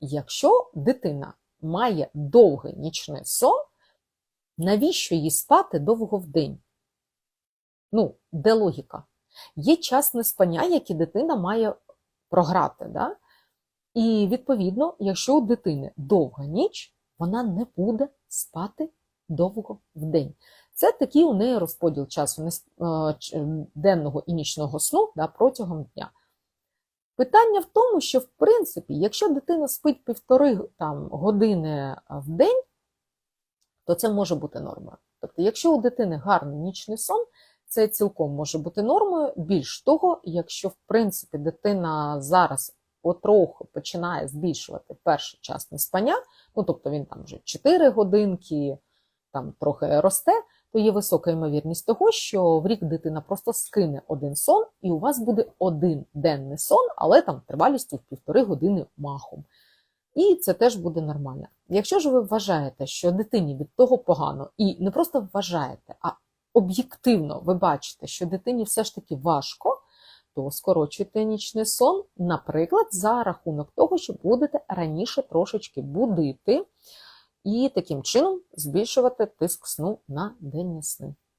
якщо дитина має довгий нічний сон, навіщо їй спати довго в день? Ну, де логіка? Є час неспання, який дитина має програти. Да? І відповідно, якщо у дитини довга ніч, вона не буде спати довго в день. Це такий у неї розподіл часу е, денного і нічного сну да, протягом дня. Питання в тому, що в принципі, якщо дитина спить півтори там, години в день, то це може бути нормою. Тобто, якщо у дитини гарний нічний сон, це цілком може бути нормою. Більш того, якщо в принципі дитина зараз потроху починає збільшувати перший час неспання, ну тобто він там вже 4 годинки, там трохи росте, то є висока ймовірність того, що в рік дитина просто скине один сон, і у вас буде один денний сон, але там тривалістю в півтори години махом. І це теж буде нормально. Якщо ж ви вважаєте, що дитині від того погано, і не просто вважаєте, а об'єктивно ви бачите, що дитині все ж таки важко, то скорочуйте нічний сон, наприклад, за рахунок того, що будете раніше трошечки будити і таким чином збільшувати тиск сну на денні сни.